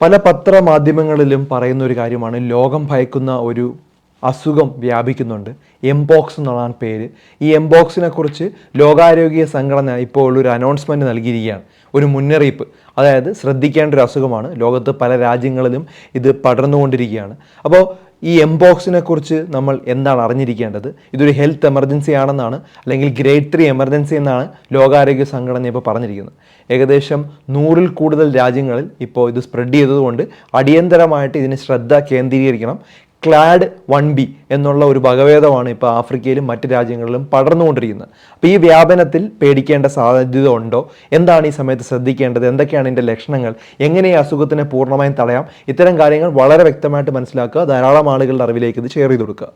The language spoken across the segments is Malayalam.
പല പത്രമാധ്യമങ്ങളിലും പറയുന്ന ഒരു കാര്യമാണ് ലോകം ഭയക്കുന്ന ഒരു അസുഖം വ്യാപിക്കുന്നുണ്ട്. എംബോക്സ് എന്നുള്ളതാണ് പേര്. ഈ എംബോക്സിനെ കുറിച്ച് ലോകാരോഗ്യ സംഘടന ഇപ്പോൾ ഒരു അനൗൺസ്മെന്റ് നൽകിയിരിക്കുകയാണ് ഒരു മുന്നറിയിപ്പ്. അതായത് ശ്രദ്ധിക്കേണ്ട ഒരു അസുഖമാണ്. ലോകത്ത് പല രാജ്യങ്ങളിലും ഇത് പടർന്നുകൊണ്ടിരിക്കുകയാണ്. അപ്പോൾ ഈ എംബോക്സിനെ കുറിച്ച് നമ്മൾ എന്താണ് അറിഞ്ഞിരിക്കേണ്ടത്? ഇതൊരു ഹെൽത്ത് എമർജൻസി ആണെന്നാണ് അല്ലെങ്കിൽ ഗ്രേഡ് ത്രീ എമർജൻസി എന്നാണ് ലോകാരോഗ്യ സംഘടന ഇപ്പോൾ പറഞ്ഞിരിക്കുന്നത്. ഏകദേശം നൂറിൽ കൂടുതൽ രാജ്യങ്ങളിൽ ഇപ്പോൾ ഇത് സ്പ്രെഡ് ചെയ്തതുകൊണ്ട് അടിയന്തരമായിട്ട് ഇതിന് ശ്രദ്ധ കേന്ദ്രീകരിക്കണം. ക്ലാഡ് വൺ ബി എന്നുള്ള ഒരു വകഭേദമാണ് ഇപ്പോൾ ആഫ്രിക്കയിലും മറ്റ് രാജ്യങ്ങളിലും പടർന്നുകൊണ്ടിരിക്കുന്നത്. അപ്പോൾ ഈ വ്യാപനത്തിൽ പേടിക്കേണ്ട സാധ്യത ഉണ്ടോ? എന്താണ് ഈ സമയത്ത് ശ്രദ്ധിക്കേണ്ടത്? എന്തൊക്കെയാണ് ഇതിന്റെ ലക്ഷണങ്ങൾ? എങ്ങനെ ഈ അസുഖത്തിനെ പൂർണമായും തടയാം? ഇത്തരം കാര്യങ്ങൾ വളരെ വ്യക്തമായിട്ട് മനസ്സിലാക്കുക ധാരാളം ആളുകളുടെ അറിവിലേക്ക് ഇത് ഷെയർ ചെയ്ത് കൊടുക്കുക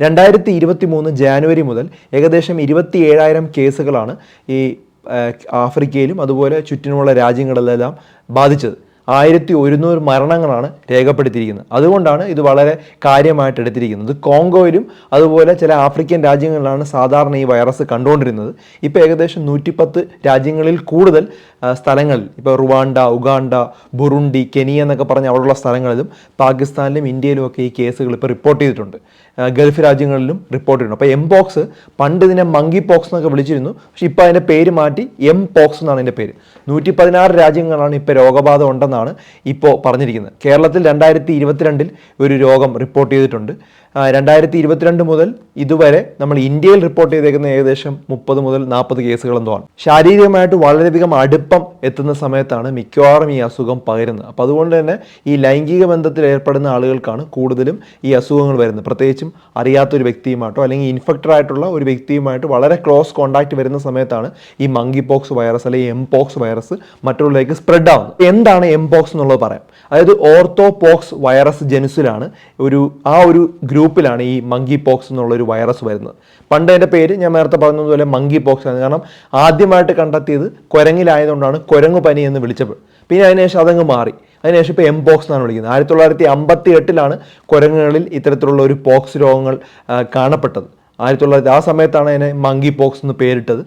രണ്ടായിരത്തി ഇരുപത്തി മൂന്ന് ജാനുവരി മുതൽ ഏകദേശം ഇരുപത്തി ഏഴായിരം കേസുകളാണ് ഈ ആഫ്രിക്കയിലും അതുപോലെ ചുറ്റിനുമുള്ള രാജ്യങ്ങളിലെല്ലാം ബാധിച്ചത്. ആയിരത്തി ഒരുന്നൂറ് മരണങ്ങളാണ് രേഖപ്പെടുത്തിയിരിക്കുന്നത്. അതുകൊണ്ടാണ് ഇത് വളരെ കാര്യമായിട്ട് എടുത്തിരിക്കുന്നത്. കോങ്കോയിലും അതുപോലെ ചില ആഫ്രിക്കൻ രാജ്യങ്ങളിലാണ് സാധാരണ ഈ വൈറസ് കണ്ടുകൊണ്ടിരുന്നത്. ഇപ്പോൾ ഏകദേശം നൂറ്റിപ്പത്ത് രാജ്യങ്ങളിൽ കൂടുതൽ സ്ഥലങ്ങളിൽ ഇപ്പോൾ റുവാണ്ട ഉഗാണ്ട ബുറുണ്ടി കെനിയ എന്നൊക്കെ പറഞ്ഞ അവിടെയുള്ള സ്ഥലങ്ങളിലും പാകിസ്ഥാനിലും ഇന്ത്യയിലും ഒക്കെ ഈ കേസുകൾ ഇപ്പോൾ റിപ്പോർട്ട് ചെയ്തിട്ടുണ്ട്. ഗൾഫ് രാജ്യങ്ങളിലും റിപ്പോർട്ട് ചെയ്തിട്ടുണ്ട്. അപ്പോൾ എംപോക്സ് പണ്ട് ഇതിനെ മങ്കി പോക്സ് എന്നൊക്കെ വിളിച്ചിരുന്നു. പക്ഷേ ഇപ്പോൾ അതിന്റെ പേര് മാറ്റി എം പോക്സ് എന്നാണ് അതിന്റെ പേര്. നൂറ്റി പതിനാറ് രാജ്യങ്ങളാണ് ഇപ്പോൾ രോഗബാധ ഉണ്ടെന്നാണ് ഇപ്പോൾ പറഞ്ഞിരിക്കുന്നത്. കേരളത്തിൽ രണ്ടായിരത്തി ഇരുപത്തിരണ്ടിൽ ഒരു രോഗം റിപ്പോർട്ട് ചെയ്തിട്ടുണ്ട്. രണ്ടായിരത്തി ഇരുപത്തിരണ്ട് മുതൽ ഇതുവരെ നമ്മൾ ഇന്ത്യയിൽ റിപ്പോർട്ട് ചെയ്തേക്കുന്ന ഏകദേശം മുപ്പത് മുതൽ നാൽപ്പത് കേസുകൾ എന്തോ ആണ്. ശാരീരികമായിട്ട് വളരെയധികം അടുപ്പം എത്തുന്ന സമയത്താണ് മിക്കവാറും ഈ അസുഖം പകരുന്നത്. അപ്പോൾ അതുകൊണ്ട് തന്നെ ഈ ലൈംഗിക ബന്ധത്തിൽ ഏർപ്പെടുന്ന ആളുകൾക്കാണ് കൂടുതലും ഈ അസുഖങ്ങൾ വരുന്നത്. പ്രത്യേകിച്ചും അറിയാത്തൊരു വ്യക്തിയുമായിട്ടോ അല്ലെങ്കിൽ ഇൻഫെക്റ്റഡ് ആയിട്ടുള്ള ഒരു വ്യക്തിയുമായിട്ട് വളരെ ക്ലോസ് കോൺടാക്ട് വരുന്ന സമയത്താണ് ഈ മങ്കി പോക്സ് വൈറസ് അല്ലെങ്കിൽ എം പോക്സ് വൈറസ് മറ്റുള്ളവരിലേക്ക് സ്പ്രെഡ് ആവുന്നത്. എന്താണ് എം പോക്സ് എന്നുള്ളത് പറയാം. അതായത് ഓർത്തോ പോക്സ് വൈറസ് ജനുസിലാണ് ഒരു ആ ഒരു ഗ്രൂപ്പിലാണ് ഈ മങ്കി പോക്സ് എന്നുള്ളൊരു വൈറസ് വരുന്നത്. പണ്ട് അതിന്റെ പേര് ഞാൻ നേരത്തെ പറഞ്ഞതുപോലെ മങ്കി പോക്സ് ആണ്. കാരണം ആദ്യമായിട്ട് കണ്ടെത്തിയത് കുരങ്ങിലായതുകൊണ്ടാണ് കുരങ്ങു പനി എന്ന് വിളിച്ചത്. പിന്നെ അതിനുശേഷം അതങ്ങ് മാറി. അതിനുശേഷം ഇപ്പോൾ എം പോക്സ് എന്നാണ് വിളിക്കുന്നത്. ആയിരത്തി തൊള്ളായിരത്തി അമ്പത്തി എട്ടിലാണ് കുരങ്ങുകളിൽ ഇത്തരത്തിലുള്ള ഒരു പോക്സ് രോഗങ്ങൾ കാണപ്പെട്ടത്. ആയിരത്തി തൊള്ളായിരത്തി ആ സമയത്താണ് അതിനെ മങ്കി പോക്സ് എന്ന് പേരിട്ടത്.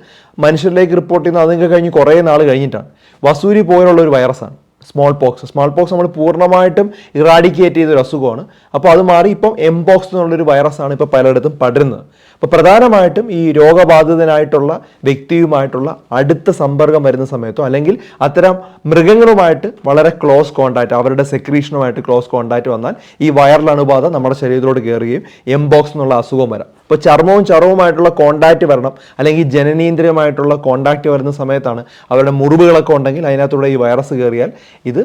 മനുഷ്യരിലേക്ക് റിപ്പോർട്ട് ചെയ്യുന്നത് അതൊക്കെ കഴിഞ്ഞ് കുറേ നാൾ കഴിഞ്ഞിട്ടാണ്. വസൂരി പോലുള്ള ഒരു വൈറസാണ്. സ്മോൾ പോക്സ് സ്മോൾ പോക്സ് നമ്മൾ പൂർണമായിട്ടും ഇറാഡിക്കേറ്റ് ചെയ്ത ഒരു അസുഖമാണ്. അപ്പോൾ അത് മാറി ഇപ്പം എംപോക്സ് എന്നുള്ളൊരു വൈറസാണ് ഇപ്പോൾ പലയിടത്തും പടരുന്നത്. അപ്പോൾ പ്രധാനമായിട്ടും ഈ രോഗബാധിതനായിട്ടുള്ള വ്യക്തിയുമായിട്ടുള്ള അടുത്ത സമ്പർക്കം വരുന്ന സമയത്തോ അല്ലെങ്കിൽ അത്തരം മൃഗങ്ങളുമായിട്ട് വളരെ ക്ലോസ് കോണ്ടാക്ട് അവരുടെ സെക്രീഷനുമായിട്ട് ക്ലോസ് കോണ്ടാക്ട് വന്നാൽ ഈ വൈറൽ അണുബാധ നമ്മുടെ ശരീരത്തിലോട്ട് കയറുകയും എം എംബോക്സ് എന്നുള്ള അസുഖം വരാം. ഇപ്പോൾ ചർമ്മവും ചർമ്മവുമായിട്ടുള്ള കോണ്ടാക്ട് വരണം അല്ലെങ്കിൽ ജനനീന്ദ്രിയമായിട്ടുള്ള കോണ്ടാക്ട് വരുന്ന സമയത്താണ് അവരുടെ മുറിവുകളൊക്കെ ഉണ്ടെങ്കിൽ അതിനകത്തൂടെ ഈ വൈറസ് കയറിയാൽ ഇത്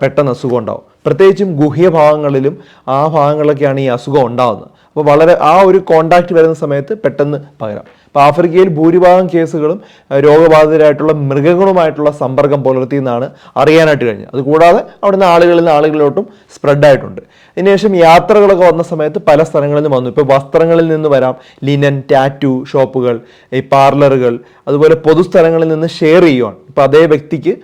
പെട്ടെന്ന് അസുഖം ഉണ്ടാവും പ്രത്യേകിച്ചും ഗുഹ്യ ഭാഗങ്ങളിലും ആ ഭാഗങ്ങളിലൊക്കെയാണ് ഈ അസുഖം ഉണ്ടാകുന്നത് അപ്പോൾ വളരെ ആ ഒരു കോണ്ടാക്ട് വരുന്ന സമയത്ത് പെട്ടെന്ന് പകരാം. അപ്പോൾ ആഫ്രിക്കയിൽ ഭൂരിഭാഗം കേസുകളും രോഗബാധിതരായിട്ടുള്ള മൃഗങ്ങളുമായിട്ടുള്ള സമ്പർക്കം പുലർത്തിയെന്നാണ് അറിയാനായിട്ട് കഴിഞ്ഞത്. അതുകൂടാതെ അവിടുന്ന് ആളുകളിൽ നിന്ന് ആളുകളിലോട്ടും സ്പ്രെഡ് ആയിട്ടുണ്ട് അതിനുശേഷം യാത്രകളൊക്കെ വന്ന സമയത്ത് പല സ്ഥലങ്ങളിൽ നിന്ന് വന്നു. ഇപ്പോൾ വസ്ത്രങ്ങളിൽ നിന്ന് വരാം. ലിനൻ ടാറ്റു ഷോപ്പുകൾ ഈ പാർലറുകൾ അതുപോലെ പൊതുസ്ഥലങ്ങളിൽ നിന്ന് ഷെയർ ചെയ്യുവാണ് ഇപ്പോൾ അതേ വ്യക്തിക്ക്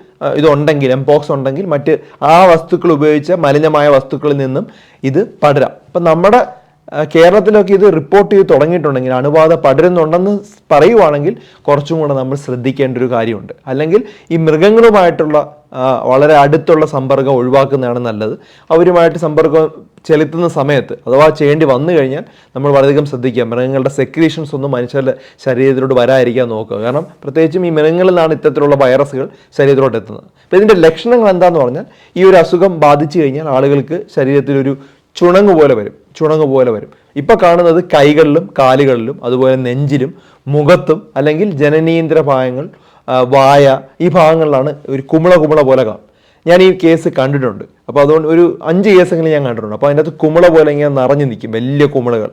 ഇതുണ്ടെങ്കിൽ എംപോക്സ് ഉണ്ടെങ്കിൽ മറ്റ് ആ വസ്തുക്കൾ ഉപയോഗിച്ച മലിനമായ വസ്തുക്കളിൽ നിന്നും ഇത് പടരാം. അപ്പം നമ്മുടെ കേരളത്തിലൊക്കെ ഇത് റിപ്പോർട്ട് ചെയ്ത് തുടങ്ങിയിട്ടുണ്ടെങ്കിൽ അണുബാധ പടരുന്നുണ്ടെന്ന് പറയുവാണെങ്കിൽ കുറച്ചും കൂടെ നമ്മൾ ശ്രദ്ധിക്കേണ്ട ഒരു കാര്യമുണ്ട്. അല്ലെങ്കിൽ ഈ മൃഗങ്ങളുമായിട്ടുള്ള വളരെ അടുത്തുള്ള സമ്പർക്കം ഒഴിവാക്കുന്നതാണ് നല്ലത്. അവരുമായിട്ട് സമ്പർക്കം ചെലുത്തുന്ന സമയത്ത് അഥവാ ചെയ്യേണ്ടി വന്നു കഴിഞ്ഞാൽ നമ്മൾ വളരെയധികം ശ്രദ്ധിക്കുക. മൃഗങ്ങളുടെ സെക്രീഷൻസ് ഒന്നും മനുഷ്യരുടെ ശരീരത്തിലോട്ട് വരാതിരിക്കാൻ നോക്കുക. കാരണം പ്രത്യേകിച്ചും ഈ മൃഗങ്ങളിൽ നിന്നാണ് ഇത്തരത്തിലുള്ള വൈറസുകൾ ശരീരത്തിലോട്ട് എത്തുന്നത്. അപ്പോൾ ഇതിന്റെ ലക്ഷണങ്ങൾ എന്താണെന്ന് പറഞ്ഞാൽ ഈ ഒരു അസുഖം ബാധിച്ചു കഴിഞ്ഞാൽ ആളുകൾക്ക് ശരീരത്തിലൊരു ചുണങ്ങ് പോലെ വരും ചുണങ്ങ് പോലെ വരും. ഇപ്പൊ കാണുന്നത് കൈകളിലും കാലുകളിലും അതുപോലെ നെഞ്ചിലും മുഖത്തും അല്ലെങ്കിൽ ജനനീന്ദ്ര ഭാഗങ്ങൾ വായ ഈ ഭാഗങ്ങളിലാണ് ഒരു കുമിള കുമിള പോലെ കാണും ഞാൻ ഈ കേസ് കണ്ടിട്ടുണ്ട്. അപ്പോൾ അതുകൊണ്ട് ഒരു അഞ്ച് കേസെങ്കിലും ഞാൻ കണ്ടിട്ടുണ്ട്. അപ്പോൾ അതിനകത്ത് കുമിള പോലെ ഇങ്ങനെ നിറഞ്ഞു നിൽക്കും വലിയ കുമിളകൾ.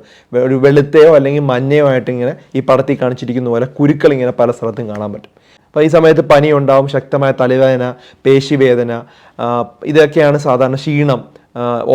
ഒരു വെളുത്തയോ അല്ലെങ്കിൽ മഞ്ഞയോ ആയിട്ട് ഇങ്ങനെ ഈ പടത്തിൽ കാണിച്ചിരിക്കുന്ന പോലെ കുരുക്കൾ ഇങ്ങനെ പല സ്ഥലത്തും കാണാൻ പറ്റും. അപ്പോൾ ഈ സമയത്ത് പനി ഉണ്ടാവും ശക്തമായ തലവേദന പേശിവേദന ഇതൊക്കെയാണ് സാധാരണ ക്ഷീണം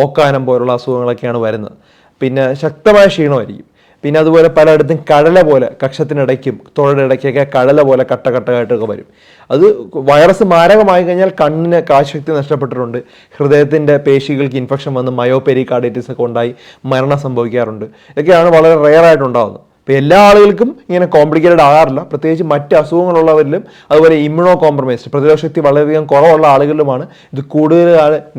ഓക്കാനം പോലുള്ള അസുഖങ്ങളൊക്കെയാണ് വരുന്നത്. പിന്നെ ശക്തമായ ക്ഷീണമായിരിക്കും. പിന്നെ അതുപോലെ പലയിടത്തും കടല പോലെ കക്ഷത്തിനിടയ്ക്കും തൊഴിലിടയ്ക്കൊക്കെ കടല പോലെ കട്ട കട്ടയായിട്ടൊക്കെ വരും. അത് വൈറസ് മാരകമായി കഴിഞ്ഞാൽ കണ്ണിന് കാശക്തി നഷ്ടപ്പെട്ടിട്ടുണ്ട്. ഹൃദയത്തിന്റെ പേശികൾക്ക് ഇൻഫെക്ഷൻ വന്ന് മയോപെരികാർഡൈറ്റിസ് ഒക്കെ ഉണ്ടായി മരണം സംഭവിക്കാറുണ്ട്. ഇതൊക്കെയാണ് വളരെ റെയർ ആയിട്ടുണ്ടാകുന്നത് ഇപ്പോൾ എല്ലാ ആളുകൾക്കും ഇങ്ങനെ കോംപ്ലിക്കേറ്റഡ് ആകാറില്ല. പ്രത്യേകിച്ച് മറ്റ് അസുഖങ്ങളുള്ളവരിലും അതുപോലെ ഇമ്മ്യൂണോ കോംപ്രമൈസ്ഡ് പ്രതിരോധശക്തി വളരെയധികം കുറവുള്ള ആളുകളിലുമാണ് ഇത് കൂടുതൽ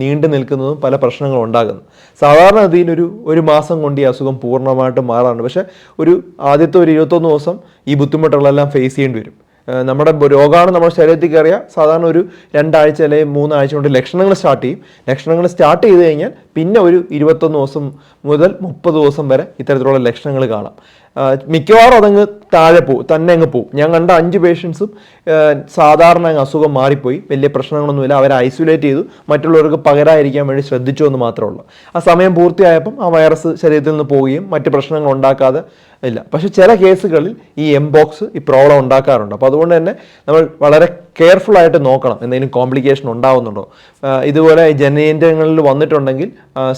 നീണ്ടു നിൽക്കുന്നതും പല പ്രശ്നങ്ങളും ഉണ്ടാകുന്നത്. സാധാരണഗതിയിൽ ഒരു ഒരു മാസം കൊണ്ട് ഈ അസുഖം പൂർണമായിട്ടും മാറാറുണ്ട്. പക്ഷേ ഒരു ആദ്യത്തെ ഒരു ഇരുപത്തൊന്ന് ദിവസം ഈ ബുദ്ധിമുട്ടുകളെല്ലാം ഫേസ് ചെയ്യേണ്ടി വരും. നമ്മുടെ രോഗമാണ് നമ്മുടെ ശരീരത്തിൽ കയറിയാൽ സാധാരണ ഒരു രണ്ടാഴ്ച അല്ലെങ്കിൽ മൂന്നാഴ്ച കൊണ്ട് ലക്ഷണങ്ങൾ സ്റ്റാർട്ട് ചെയ്യും. ലക്ഷണങ്ങൾ സ്റ്റാർട്ട് ചെയ്ത് കഴിഞ്ഞാൽ പിന്നെ ഒരു ഇരുപത്തൊന്ന് ദിവസം മുതൽ മുപ്പത് ദിവസം വരെ ഇത്തരത്തിലുള്ള ലക്ഷണങ്ങൾ കാണാം. മിക്കവാറും അതങ്ങ് താഴെ പോകും തന്നെ അങ്ങ് പോകും ഞാൻ കണ്ട അഞ്ച് പേഷ്യൻസും സാധാരണ അങ്ങ് അസുഖം മാറിപ്പോയി. വലിയ പ്രശ്നങ്ങളൊന്നുമില്ല. അവരെ ഐസൊലേറ്റ് ചെയ്തു. മറ്റുള്ളവർക്ക് പകരായിരിക്കാൻ വേണ്ടി ശ്രദ്ധിച്ചു എന്ന് മാത്രമേ ഉള്ളൂ. ആ സമയം പൂർത്തിയായപ്പം ആ വൈറസ് ശരീരത്തിൽ നിന്ന് പോവുകയും മറ്റ് പ്രശ്നങ്ങൾ ഉണ്ടാക്കാതെ ഇല്ല. പക്ഷേ ചില കേസുകളിൽ ഈ എംബോക്സ് ഈ പ്രോബ്ലം ഉണ്ടാക്കാറുണ്ട്. അപ്പോൾ അതുകൊണ്ട് തന്നെ നമ്മൾ വളരെ കെയർഫുൾ ആയിട്ട് നോക്കണം. എന്തെങ്കിലും കോംപ്ലിക്കേഷൻ ഉണ്ടാവുന്നുണ്ടോ? ഇതുപോലെ ജനനേന്ദ്രങ്ങളിൽ വന്നിട്ടുണ്ടെങ്കിൽ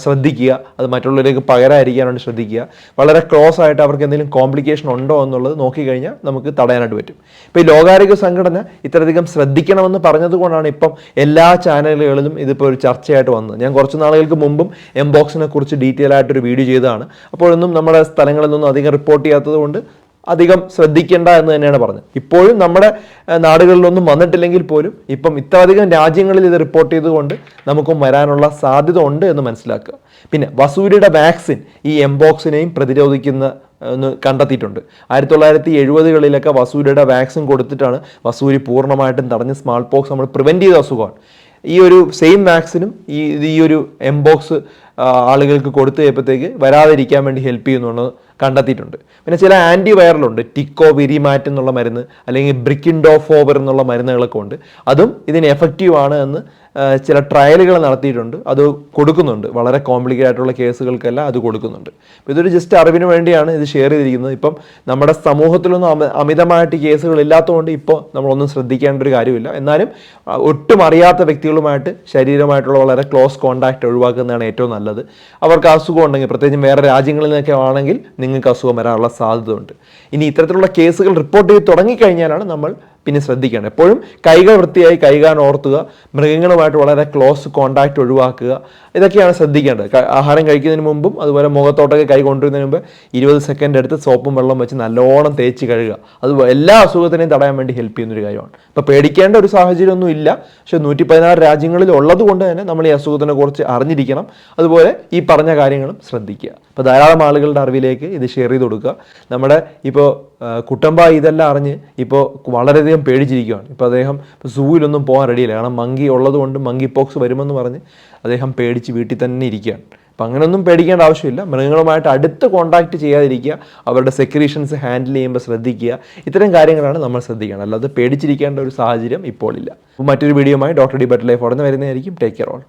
ശ്രദ്ധിക്കുക. അത് മറ്റുള്ളവരിലേക്ക് പകരാതിരിക്കാൻ വേണ്ടി ശ്രദ്ധിക്കുക. വളരെ ക്ലോസ് ആയിട്ട് അവർക്ക് എന്തെങ്കിലും കോംപ്ലിക്കേഷൻ ഉണ്ടോ എന്നുള്ളത് നോക്കിക്കഴിഞ്ഞാൽ നമുക്ക് തടയാനായിട്ട് പറ്റും. ഇപ്പോൾ ഈ ലോകാരോഗ്യ സംഘടന ഇത്രയധികം ശ്രദ്ധിക്കണമെന്ന് പറഞ്ഞതുകൊണ്ടാണ് ഇപ്പം എല്ലാ ചാനലുകളിലും ഇതിപ്പോൾ ഒരു ചർച്ചയായിട്ട് വന്നത്. ഞാൻ കുറച്ച് നാളുകൾക്ക് മുമ്പും എംബോക്സിനെ കുറിച്ച് ഡീറ്റെയിൽ ആയിട്ടൊരു വീഡിയോ ചെയ്തതാണ്. അപ്പോഴൊന്നും നമ്മുടെ സ്ഥലങ്ങളിൽ നിന്നും അധികം റിപ്പോർട്ട് ചെയ്യാത്തത് കൊണ്ട് അധികം ശ്രദ്ധിക്കേണ്ട എന്ന് തന്നെയാണ് പറഞ്ഞത്. ഇപ്പോഴും നമ്മുടെ നാടുകളിലൊന്നും വന്നിട്ടില്ലെങ്കിൽ പോലും ഇപ്പം ഇത്രയധികം രാജ്യങ്ങളിൽ ഇത് റിപ്പോർട്ട് ചെയ്തുകൊണ്ട് നമുക്കും വരാനുള്ള സാധ്യത ഉണ്ട് എന്ന് മനസ്സിലാക്കുക. പിന്നെ വസൂരിയുടെ വാക്സിൻ ഈ എംബോക്സിനെയും പ്രതിരോധിക്കുന്ന എന്ന് കണ്ടെത്തിയിട്ടുണ്ട്. ആയിരത്തി തൊള്ളായിരത്തി എഴുപതുകളിലൊക്കെ വസൂരിയുടെ വാക്സിൻ കൊടുത്തിട്ടാണ് വസൂരി പൂർണമായിട്ടും തടഞ്ഞ് സ്മാൾ പോക്സ് നമ്മൾ പ്രിവെന്റ് ചെയ്ത അസുഖമാണ്. ഈ ഒരു സെയിം വാക്സിനും ഈ ഈ ഒരു എംബോക്സ് ആളുകൾക്ക് കൊടുത്തു കഴിയപ്പോഴത്തേക്ക് വരാതിരിക്കാൻ വേണ്ടി ഹെൽപ്പ് ചെയ്യുന്നുള്ളത് കണ്ടെത്തിയിട്ടുണ്ട്. പിന്നെ ചില ആന്റി വൈറലുണ്ട് ടിക്കോ വിരിമാറ്റ് എന്നുള്ള മരുന്ന് അല്ലെങ്കിൽ ബ്രിക്കിൻഡോഫോവർ എന്നുള്ള മരുന്നുകളൊക്കെ ഉണ്ട്. അതും ഇതിന് എഫക്റ്റീവ് ആണ് എന്ന് ചില ട്രയലുകൾ നടത്തിയിട്ടുണ്ട്. അത് കൊടുക്കുന്നുണ്ട്. വളരെ കോംപ്ലിക്കേറ്റഡ് ആയിട്ടുള്ള കേസുകൾക്കെല്ലാം അത് കൊടുക്കുന്നുണ്ട്. ഇതൊരു ജസ്റ്റ് അറിവിന് വേണ്ടിയാണ് ഇത് ഷെയർ ചെയ്തിരിക്കുന്നത്. ഇപ്പം നമ്മുടെ സമൂഹത്തിലൊന്നും അമിതമായിട്ട് കേസുകൾ ഇല്ലാത്തതുകൊണ്ട് ഇപ്പോൾ നമ്മളൊന്നും ശ്രദ്ധിക്കേണ്ട ഒരു കാര്യമില്ല. എന്നാലും ഒട്ടും അറിയാത്ത വ്യക്തികളുമായിട്ട് ശരീരമായിട്ടുള്ള വളരെ ക്ലോസ് കോണ്ടാക്ട് ഒഴിവാക്കുന്നതാണ് ഏറ്റവും നല്ലത്. അവർക്ക് അസുഖം ഉണ്ടെങ്കിൽ പ്രത്യേകിച്ചും വേറെ രാജ്യങ്ങളിൽ നിന്നൊക്കെ ആണെങ്കിൽ നിങ്ങൾക്ക് അസുഖം വരാനുള്ള സാധ്യതയുണ്ട്. ഇനി ഇത്തരത്തിലുള്ള കേസുകൾ റിപ്പോർട്ട് ചെയ്ത് തുടങ്ങിക്കഴിഞ്ഞാലാണ് നമ്മൾ പിന്നെ ശ്രദ്ധിക്കണം. എപ്പോഴും കൈകൾ വൃത്തിയായി കൈകാൻ ഓർത്തുക. മൃഗങ്ങളുമായിട്ട് വളരെ ക്ലോസ് കോണ്ടാക്ട് ഒഴിവാക്കുക. ഇതൊക്കെയാണ് ശ്രദ്ധിക്കേണ്ടത്. ആഹാരം കഴിക്കുന്നതിന് മുമ്പും അതുപോലെ മുഖത്തോട്ടൊക്കെ കൈ കൊണ്ടുവരുന്നതിന് മുമ്പ് ഇരുപത് സെക്കൻഡ് എടുത്ത് സോപ്പും വെള്ളം വെച്ച് നല്ലോണം തേച്ച് കഴുകുക. അത് എല്ലാ അസുഖത്തിനെയും തടയാൻ വേണ്ടി ഹെൽപ്പ് ചെയ്യുന്നൊരു കാര്യമാണ്. ഇപ്പോൾ പേടിക്കേണ്ട ഒരു സാഹചര്യമൊന്നും ഇല്ല. പക്ഷെ നൂറ്റി പതിനാറ് രാജ്യങ്ങളിൽ ഉള്ളത് കൊണ്ട് തന്നെ നമ്മൾ ഈ അസുഖത്തിനെ കുറിച്ച് അറിഞ്ഞിരിക്കണം. അതുപോലെ ഈ പറഞ്ഞ കാര്യങ്ങളും ശ്രദ്ധിക്കുക. അപ്പോൾ ധാരാളം ആളുകളുടെ അറിവിലേക്ക് ഇത് ഷെയർ ചെയ്ത് കൊടുക്കുക. നമ്മുടെ ഇപ്പോൾ കുട്ടമ്പ ഇതെല്ലാം അറിഞ്ഞ് ഇപ്പോൾ വളരെയധികം പേടിച്ചിരിക്കുകയാണ് ഇപ്പോൾ അദ്ദേഹം സൂവിലൊന്നും പോകാൻ റെഡിയില്ല കാരണം മങ്കി ഉള്ളത് കൊണ്ട് മങ്കി പോക്സ് വരുമെന്ന് പറഞ്ഞ് അദ്ദേഹം പേടിച്ച് വീട്ടിൽ തന്നെ ഇരിക്കുകയാണ്. അപ്പം അങ്ങനെയൊന്നും പേടിക്കേണ്ട ആവശ്യമില്ല. മൃഗങ്ങളുമായിട്ട് അടുത്ത് കോൺടാക്ട് ചെയ്യാതിരിക്കുക. അവരുടെ സെക്രീഷൻസ് ഹാൻഡിൽ ചെയ്യുമ്പോൾ ശ്രദ്ധിക്കുക. ഇത്തരം കാര്യങ്ങളാണ് നമ്മൾ ശ്രദ്ധിക്കേണ്ടത് അല്ലാതെ പേടിച്ചിരിക്കേണ്ട ഒരു സാഹചര്യം ഇപ്പോൾ ഇല്ല മറ്റൊരു വീഡിയോയുമായി ഡോക്ടർ ഡി ബട്ട് ലൈഫ് ഉടനെ വരുന്നതായിരിക്കും. Take care all